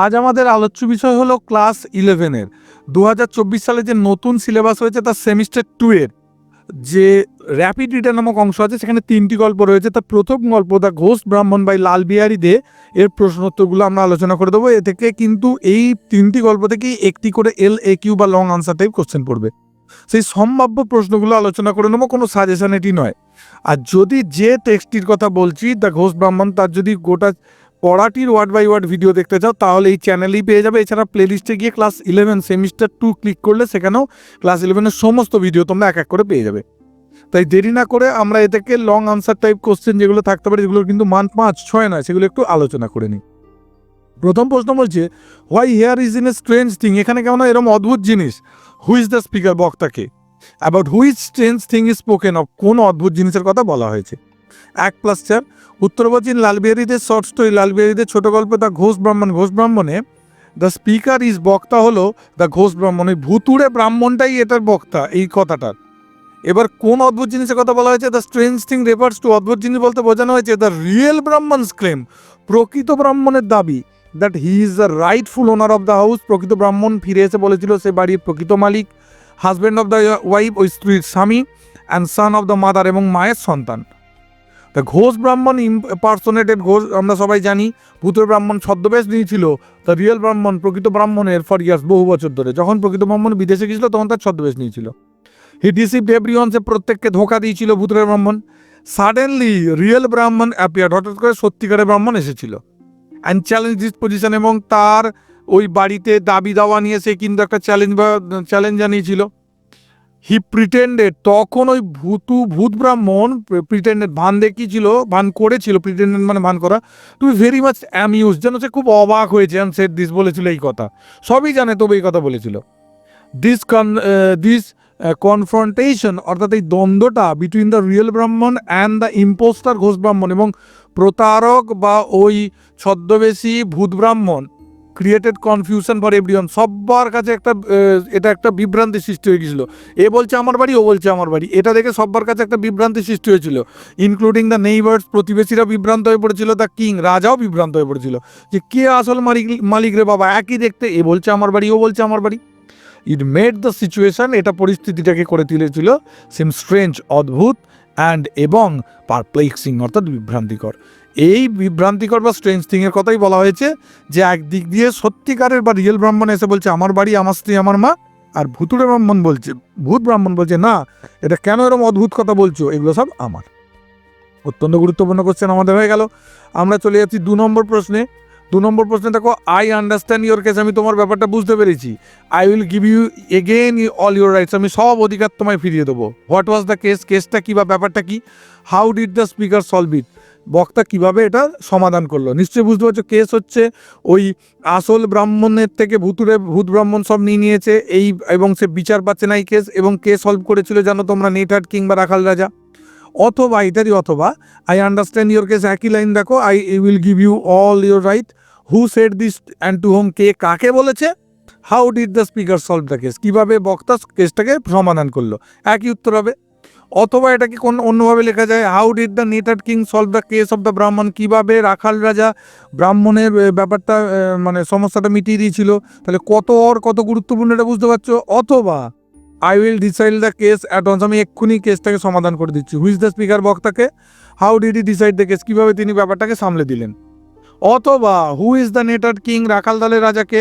আজ আমাদের আলোচ্য বিষয় হলো ক্লাস ইলেভেনের। দু হাজার চব্বিশ সালে যে নতুন সিলেবাস হয়েছে তার সেমিস্টার টু এর যে র্যাপিড রিটার্ন নামক অংশ আছে, সেখানে তিনটি গল্প রয়েছে। তার প্রথম গল্প দ্য ঘোষ ব্রাহ্মণ বাই লাল বিহারি দে, এর প্রশ্নোত্তরগুলো আমরা আলোচনা করে দেবো। এ থেকে কিন্তু এই তিনটি গল্প থেকেই একটি করে এল, এ, কিউ বা লং আনসার টাইপ কোশ্চেন পড়বে। সেই সম্ভাব্য প্রশ্নগুলো আলোচনা করে নেব, কোনো সাজেশন এটি নয়। আর যদি যে টেক্সটির কথা বলছি, দ্য ঘোষ ব্রাহ্মণ, তার যদি গোটা পড়াটির ওয়ার্ড বাই ওয়ার্ড ভিডিও দেখতে চাও, তাহলে এই চ্যানেলেই পেয়ে যাবে। এছাড়া প্লেলিস্টে গিয়ে class eleven semester two click করলে সেখানেও ক্লাস ইলেভেনের সমস্ত ভিডিও তোমরা এক এক করে পেয়ে যাবে। তাই দেরি না করে আমরা এ থেকে লং আনসার টাইপ কোশ্চেন যেগুলো থাকতে পারে যেগুলো কিন্তু মান পাঁচ, ছয় নয়, সেগুলো একটু আলোচনা করে নিই। প্রথম প্রশ্ন বলছে why here is in a strange thing এখানে কেমন এরকম অদ্ভুত জিনিস। হু ইজ দ্য স্পিকার বক্তাকে। About which strange thing is spoken of কোন অদ্ভুত জিনিসের কথা বলা হয়েছে। এক প্লাস চার উত্তর বলছেন লালবিহারীদের শর্ট স্টোরি লালবিহারীদের ছোট গল্প দ্য ঘোষ ব্রাহ্মণ। ঘোষ ব্রাহ্মণে দ্য স্পিকার ইজ বক্তা হলো দ্য ঘোষ ব্রাহ্মণ। ওই ভুতুড়ে ব্রাহ্মণটাই এটার বক্তা, এই কথাটার এবার কোন অদ্ভুত জিনিসের কথা বলা হয়েছে? The strange thing refers to অদ্ভুত জিনিস বলতে বোঝানো হয়েছে দ্য রিয়েল ব্রাহ্মণস ক্লেম প্রকৃত ব্রাহ্মণের দাবি that he is the rightful owner of the house প্রকৃত ব্রাহ্মণ ফিরে এসে বলেছিল, সে বাড়ির প্রকৃত মালিক হাজব্যান্ড অফ দ্য ওয়াইফ ওই স্ত্রীর স্বামী and son of the mother এবং মায়ের সন্তান। দ্য ঘোষ ব্রাহ্মণ ইম্পার্সোনেটেড ঘোষ, আমরা সবাই জানি, ভূতের ব্রাহ্মণ ছদ্মবেশ নিয়েছিল। তা রিয়েল ব্রাহ্মণ, প্রকৃত ব্রাহ্মণের ফর ইয়ার্স বহু বছর ধরে। যখন প্রকৃত ব্রাহ্মণ বিদেশে গিয়েছিল, তখন তার ছদ্মবেশ নিয়েছিল। হি ডিসিভ এভরিওয়ানসে প্রত্যেককে ধোকা দিয়েছিল ভূতের ব্রাহ্মণ। সাডেনলি রিয়েল ব্রাহ্মণ অ্যাপিয়ার হঠাৎ করে সত্যিকারের ব্রাহ্মণ এসেছিল। অ্যান্ড চ্যালেঞ্জ দিস পজিশন এবং তার ওই বাড়িতে দাবি দাওয়া নিয়ে সে কিন্তু একটা চ্যালেঞ্জ বা চ্যালেঞ্জ জানিয়েছিল। হি প্রিটেন্ডেড তখন ওই ভূতু, ভূত ব্রাহ্মণ প্রিটেন্ডেড ভান দেখিয়েছিল, ভান করেছিল প্রিটেন্ডেড মানে ভান করা টু ভেরি মাচ অ্যামিউজ যেন সে খুব অবাক হয়েছে অ্যান্ড সেট দিস বলেছিল এই কথা। সবই জানে, তবে এই কথা বলেছিল। দিস কন দিস কনফ্রন্টেশন অর্থাৎ এই দ্বন্দ্বটা between the real Brahmin and the impostor Ghosh ব্রাহ্মণ এবং প্রতারক বা ওই ছদ্মবেশী ভূত ব্রাহ্মণ ক্রিয়েটেড কনফিউশন ফর এভরিওয়ান সবার কাছে একটা এটা একটা বিভ্রান্তি সৃষ্টি হয়ে গেছিল। এ বলছে আমার বাড়ি, ও বলছে আমার বাড়ি। এটা দেখে সবার কাছে একটা বিভ্রান্তি সৃষ্টি হয়েছিল। ইনক্লুডিং দ্য নেইবার্স প্রতিবেশীরা বিভ্রান্ত হয়ে পড়েছিল দ্য কিং রাজাও বিভ্রান্ত হয়ে পড়েছিল। যে কে আসল মালিক মালিক রে বাবা, একই দেখতে, এ বলছে আমার বাড়ি, ও বলছে আমার বাড়ি। ইট মেড দ্য সিচুয়েশন এটা পরিস্থিতিটাকে করে তুলেছিল সিম স্ট্রেঞ্জ অদ্ভুত অ্যান্ড এবং পারপ্লেক্সিং অর্থাৎ বিভ্রান্তিকর। এই বিভ্রান্তিকর বা স্ট্রেঞ্জ থিংয়ের কথাই বলা হয়েছে যে একদিক দিয়ে সত্যিকারের বা রিয়েল ব্রাহ্মণ এসে বলছে, আমার বাড়ি, আমার স্ত্রী, আমার মা, আর ভুতুড়ে ব্রাহ্মণ বলছে, ভূত ব্রাহ্মণ বলছে, না, এটা কেন এরকম অদ্ভুত কথা বলছো? এগুলো সব আমার। অত্যন্ত গুরুত্বপূর্ণ কোশ্চেন আমাদের হয়ে গেল। আমরা চলে যাচ্ছি দু নম্বর প্রশ্নে। দু নম্বর প্রশ্নে দেখো আই আন্ডারস্ট্যান্ড ইওর কেস আমি তোমার ব্যাপারটা বুঝতে পেরেছি। I will give you again all your rights আমি সব অধিকার তোমায় ফিরিয়ে দেবো। হোয়াট ওয়াজ দ্য কেস কেসটা কী বা ব্যাপারটা কী? How did the speaker solve it বক্তা কীভাবে এটা সমাধান করল? নিশ্চয়ই বুঝতে পারছ, কেস হচ্ছে ওই আসল ব্রাহ্মণের থেকে ভূতুরে ভূত ব্রাহ্মণ সব নিয়ে নিয়েছে, এই এবং সে বিচার পাচ্ছে না এই কেস এবং কে সলভ করেছিল জানো তোমরা নেটহাট কিংবা রাখাল রাজা? অথবা এটারই অথবা আই আন্ডারস্ট্যান্ড ইউর কেস একই লাইন দেখো I will give you all your right who said this and to whom কে কাকে বলেছে? How did the speaker solve the case কীভাবে বক্তা কেসটাকে সমাধান করল? একই উত্তর হবে। অথবা এটাকে কোন অন্যভাবে লেখা যায় how did the neatherd king solve the case of the Brahmin কীভাবে রাখাল রাজা ব্রাহ্মণের ব্যাপারটা মানে সমস্যাটা মিটিয়ে দিয়েছিল? তাহলে কত অর কত গুরুত্বপূর্ণ এটা বুঝতে পারছ? অথবা I will decide the case at once আমি এক্ষুনি কেসটাকে সমাধান করে দিচ্ছি। হুইজ দ্য স্পিকার বক্তাকে? How did he decide the case কীভাবে তিনি ব্যাপারটাকে সামলে দিলেন? অথবা who is the neatherd king রাখাল দলের রাজাকে।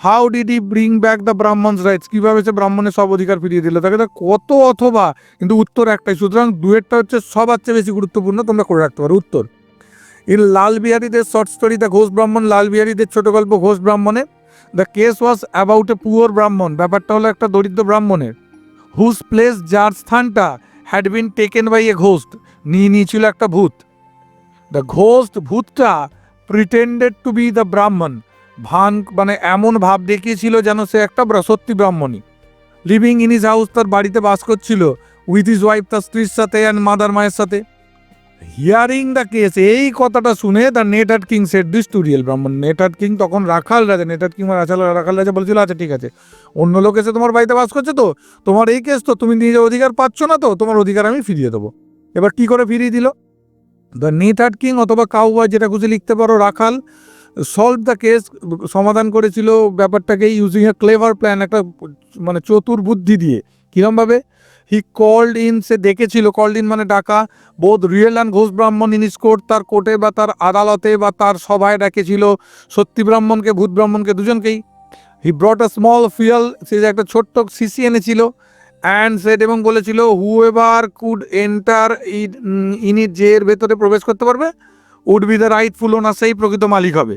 How did he bring back the Brahmin's rights কীভাবে সে ব্রাহ্মণের সব অধিকার ফিরিয়ে দিল? তাকে কত অথবা, কিন্তু উত্তর একটাই। সুতরাং দুয়েরটা হচ্ছে সবার চেয়ে বেশি গুরুত্বপূর্ণ, তোমরা করে রাখতে পারো উত্তর। ইন লাল বিহারীদের শর্ট স্টোরি দ্য ঘোষ ব্রাহ্মণ লাল বিহারীদের ছোট গল্প ঘোষ ব্রাহ্মণে the case was about a poor Brahmin ব্যাপারটা হলো একটা দরিদ্র ব্রাহ্মণের হুজ প্লেস যার স্থানটা had been taken by a ghost নিয়ে নিয়েছিল একটা ভূত। The ghost ভূতটা pretended to be the Brahmin ভান মানে এমন ভাব দেখিয়েছিল যেন সে একটা সত্যি ব্রাহ্মণী। লিভিং ইন ইজ হাউস তার বাড়িতে বাস করছিল উইথ ইজ ওয়াইফ তার স্ত্রীর সাথে অ্যান্ড মাদার মায়ের সাথে। হিয়ারিং দ্য কেস এই কথাটা শুনে the neatherd king said this to real Brahmin neatherd king তখন রাখাল রাজা নেটার কিং রাখাল রাখাল রাজা বলেছিল আচ্ছা ঠিক আছে। অন্য লোক এসে তোমার বাড়িতে বাস করছে তো? তোমার এই কেস তো, তুমি নিজের অধিকার পাচ্ছ না তো? তোমার অধিকার আমি ফিরিয়ে দেবো। এবার কি করে ফিরিয়ে দিল? দ্য নেটার কিং অথবা কাউ যেটা খুশি লিখতে পারো, রাখাল সলভ দ্য কেস সমাধান করেছিল ব্যাপারটাকে ইউজিং এ ক্লেভার প্ল্যান একটা মানে চতুর বুদ্ধি দিয়ে। কীরমভাবে হি কল্ড ইন সে ডেকেছিল কল্ড ইন মানে ডাকা। বোধ রিয়েল অ্যান্ড ঘোষ ব্রাহ্মণ ইন কোর্ট তার কোর্টে বা তার আদালতে বা তার সভায় ডেকেছিল। সত্যি ব্রাহ্মণকে, ভূত ব্রাহ্মণকে, দুজনকেই। হি ব্রট আ স্মল ফিয়াল সে যে একটা ছোট্ট সিসি এনেছিল। অ্যান্ড সেট এবং বলেছিল whoever could enter in it যে এর ভেতরে প্রবেশ করতে পারবে would be the rightful owner সেই প্রকৃত মালিক হবে।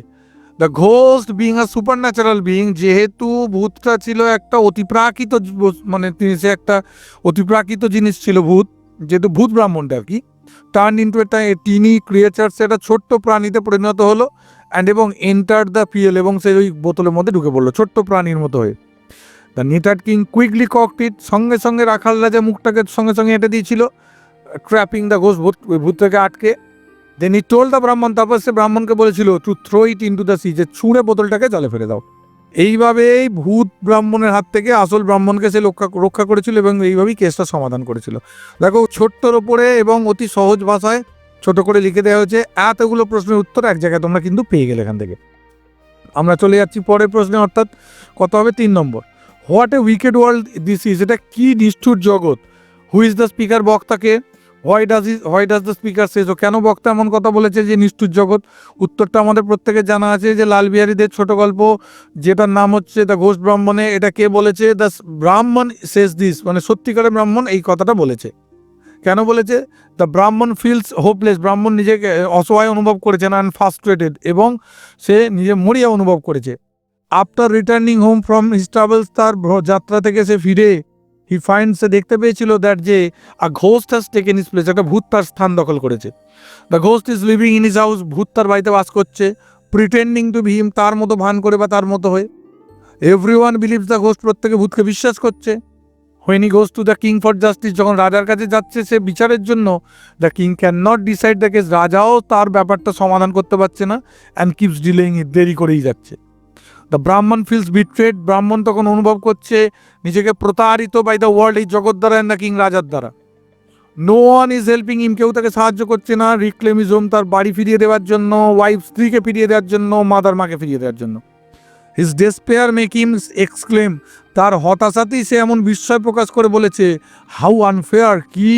The ghost being a supernatural being যেহেতু ভূতটা ছিল একটা অতিপ্রাকৃত মানে সে একটা অতিপ্রাকৃত জিনিস ছিল ভূত, যেহেতু ভূত ব্রাহ্মণটা আর কি টার্ন ইন্টু একটা টিনি ক্রিয়েচার্স একটা ছোট্ট প্রাণীতে পরিণত হলো অ্যান্ড এবং এন্টার দ্য পিএল এবং সে ওই বোতলের মধ্যে ঢুকে পড়ল, ছোট্ট প্রাণীর মতো হয়ে। The neatherd king quickly corked it সঙ্গে সঙ্গে রাখাল রাজা মুখটাকে সঙ্গে সঙ্গে এঁটে দিয়েছিল ট্র্যাপিং দ্য ঘোষ ভূত ভূতটাকে আটকে দেন ই টোল দ্য ব্রাহ্মণ তারপর সে ব্রাহ্মণকে বলেছিল to throw it into the sea যে ছুঁড়ে বোতলটাকে জলে ফেলে দাও। এইভাবেই ভূত ব্রাহ্মণের হাত থেকে আসল ব্রাহ্মণকে সে রক্ষা রক্ষা করেছিল এবং এইভাবেই কেসটা সমাধান করেছিল। দেখো, ছোট্টর ওপরে এবং অতি সহজ ভাষায় ছোট করে লিখে দেওয়া হয়েছে, এতগুলো প্রশ্নের উত্তর এক জায়গায় তোমরা কিন্তু পেয়ে গেলে এখান থেকে। আমরা চলে যাচ্ছি পরের প্রশ্নে, অর্থাৎ কত হবে? তিন নম্বর। What a wicked world this is এটা কি নিষ্ঠুর জগৎ? হু ইজ দ্য স্পিকার বক্তাকে why does is why does the speaker says কেন বক্তা এমন কথা বলেছে যে নিষ্ঠুর জগৎ? উত্তরটা আমাদের প্রত্যেকের জানা আছে যে লাল বিহারীদের ছোট গল্প, যেটার নাম হচ্ছে দ্য ঘোষ ব্রাহ্মণে এটা কে বলেছে? দ্য ব্রাহ্মণ শেষ দিস মানে সত্যিকারের ব্রাহ্মণ এই কথাটা বলেছে। কেন বলেছে? দ্য ব্রাহ্মণ ফিলস হোপলেস ব্রাহ্মণ নিজেকে অসহায় অনুভব করেছেন অ্যান্ড ফার্স্ট্রেটেড এবং সে নিজে মরিয়া অনুভব করেছে। After returning home from his travels তার যাত্রা থেকে সে ফিরে হি ফাইন্ড সে দেখতে পেয়েছিল দ্যাট যে a ghost has taken his place একটা ভূত তার স্থান দখল করেছে। The ghost is living in his house ভূত তার বাড়িতে বাস করছে প্রিটেন্ডিং টু হিম তার মতো ভান করে বা তার মতো হয়ে। Everyone believes the ghost প্রত্যেকে ভূতকে বিশ্বাস করছে। When he goes to the king for justice যখন রাজার কাছে যাচ্ছে সে বিচারের জন্য the king can not decide the case রাজাও তার ব্যাপারটা সমাধান করতে পারছে না অ্যান্ড কিপস ডিলেইং দেরি করেই যাচ্ছে। দ্য ব্রাহ্মণ ফিলস বিট্রেড ব্রাহ্মণ তখন অনুভব করছে নিজেকে প্রতারিত বাই দ্য ওয়ার্ল্ড এই জগৎ দ্বারা দ্য কিং রাজার দ্বারা। নো ওয়ান ইজ হেল্পিং ইম কেউ তাকে সাহায্য করছে না। রিক্লেমিজম তার বাড়ি ফিরিয়ে দেওয়ার জন্য ওয়াইফ স্ত্রীকে ফিরিয়ে দেওয়ার জন্য মাদার মাকে ফিরিয়ে দেওয়ার জন্য। His despair make him exclaim তার হতাশাতেই সে এমন বিস্ময় প্রকাশ করে বলেছে হাউ আনফেয়ার কি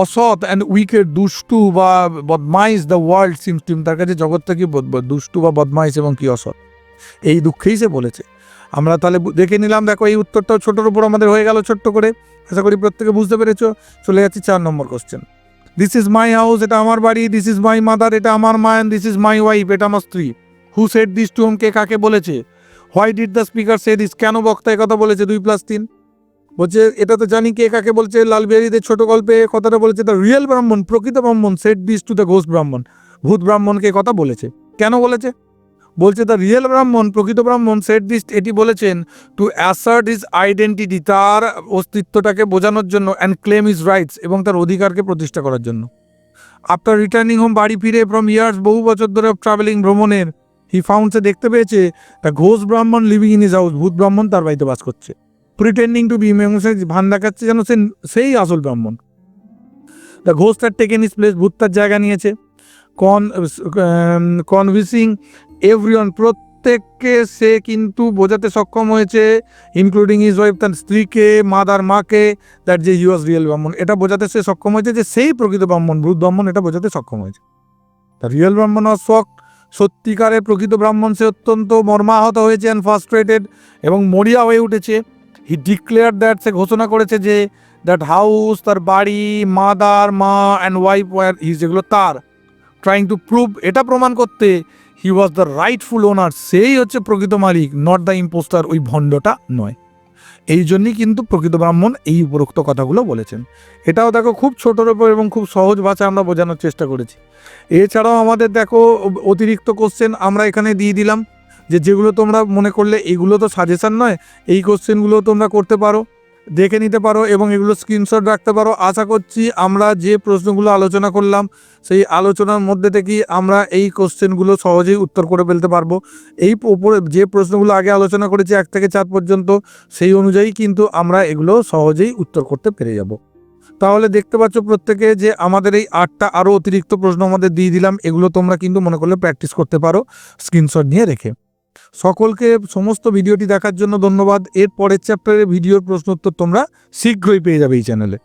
অসৎ অ্যান্ড উইকেট দুষ্টু বা বদমাইশ দ্য ওয়ার্ল্ড সিমস টিম তার কাছে জগৎটা কি দুষ্টু বা বদমাইশ এবং কি অসৎ? এই দুঃখেই সে বলেছে। আমরা তাহলে দেখে নিলাম, দেখো এই উত্তরটাও ছোটোর উপর আমাদের হয়ে গেল ছোট্ট করে। আশা করি প্রত্যেকে বুঝতে পেরেছ। চলে যাচ্ছি চার নম্বর question this is my house এটা আমার বাড়ি দিস ইজ মাই মাদার এটা আমার মা and this is my wife এটা আমার স্ত্রী। হু সেট দিস টু কে কাকে বলেছে? Why did the speaker say this কেন বক্তা কথা বলেছে দুই প্লাস তিন? বলছে, এটা তো জানি কে কাকে বলছে লালবিহারীদের ছোট গল্পে কথাটা বলেছে দ্য রিয়েল ব্রাহ্মণ, প্রকৃত ব্রাহ্মণ said this to the Ghosh Brahmin. ভূত ব্রাহ্মণকে কথা বলেছে। কেন বলেছে? বলছে দ্য রিয়েল ব্রাহ্মণ প্রকৃত ব্রাহ্মণ সেট দিস এটি বলেছেন টু অ্যাসার্ট ইজ আইডেন্টিটি তার অস্তিত্বটাকে বোঝানোর জন্য অ্যান্ড ক্লেম ইজ রাইটস এবং তার অধিকারকে প্রতিষ্ঠা করার জন্য। আফটার রিটার্নিং হোম বাড়ি ফিরে ফ্রম ইয়ার্স বহু বছর ধরে ট্রাভেলিং ভ্রমণের হি ফাউন্ডসে দেখতে পেয়েছে দ্য ঘোষ ব্রাহ্মণ লিভিং ইন ইজ হাউস ভূত ব্রাহ্মণ তার বাড়িতে বাস করছে। প্রিটেন্ডিং টু বি এবং সে ভান দেখাচ্ছে যেন সে সেই আসল ব্রাহ্মণ দ্য ঘোষ তার টেকেন ইস প্লেস ভূত তার জায়গা নিয়েছে। কন কনভিসিং এভরিওয়ান, প্রত্যেককে সে কিন্তু বোঝাতে সক্ষম হয়েছে ইনক্লুডিং ইজ ওয়াইফ তার স্ত্রীকে মাদার মাকে দ্যাট যে ইউএস রিয়েল ব্রাহ্মণ। এটা বোঝাতে সে সক্ষম হয়েছে যে সেই প্রকৃত ব্রাহ্মণ, ভূত ব্রাহ্মণ, এটা বোঝাতে সক্ষম হয়েছে। তার রিয়েল ব্রাহ্মণ আর শক সত্যিকারের প্রকৃত ব্রাহ্মণ সে অত্যন্ত মর্মাহত হয়েছে অ্যান্ড ফার্স্ট্রেটেড এবং মরিয়া হয়ে উঠেছে। হি ডিক্লেয়ার দ্যাট সে ঘোষণা করেছে যে দ্যাট হাউস তার বাড়ি মাদার মা অ্যান্ড ওয়াইফ ওয়ার হি যেগুলো তার। ট্রাইং টু প্রুভ এটা প্রমাণ করতে হি ওয়াজ দ্য রাইটফুল ওনার সেই হচ্ছে প্রকৃত মালিক নট দ্য ইম্পোস্টার ওই ভণ্ডটা নয়। এই জন্যই কিন্তু প্রকৃত ব্রাহ্মণ এই উপরোক্ত কথাগুলো বলেছেন। এটাও দেখো খুব ছোটোর ওপর এবং খুব সহজ ভাষায় আমরা বোঝানোর চেষ্টা করেছি। এছাড়াও আমাদের দেখো অতিরিক্ত কোশ্চেন আমরা এখানে দিয়ে দিলাম যে যেগুলো তোমরা মনে করলে এগুলো তো সাজেশন নয়, এই কোশ্চেনগুলো তোমরা করতে পারো। দেখে নিতে পারো এবং এগুলো স্ক্রিনশট রাখতে পারো। আশা করছি আমরা যে প্রশ্নগুলো আলোচনা করলাম, সেই আলোচনার মধ্যে থেকেই আমরা এই কোশ্চেনগুলো সহজেই উত্তর করে ফেলতে পারব। এই উপরে যে প্রশ্নগুলো আগে আলোচনা করেছি, এক থেকে চার পর্যন্ত, সেই অনুযায়ী কিন্তু আমরা এগুলো সহজেই উত্তর করতে পেরে যাব। তাহলে দেখতে পাচ্ছ প্রত্যেকে যে আমাদের এই আটটা আরও অতিরিক্ত প্রশ্ন আমাদের দিয়ে দিলাম। এগুলো তোমরা কিন্তু মনে করলে প্র্যাকটিস করতে পারো। স্ক্রিনশট নিয়ে রেখে। সকলকে সমস্ত ভিডিওটি দেখার জন্য ধন্যবাদ। এর পরের চ্যাপ্টারের ভিডিওর প্রশ্নোত্তর তোমরা শীঘ্রই পেয়ে যাবে এই চ্যানেলে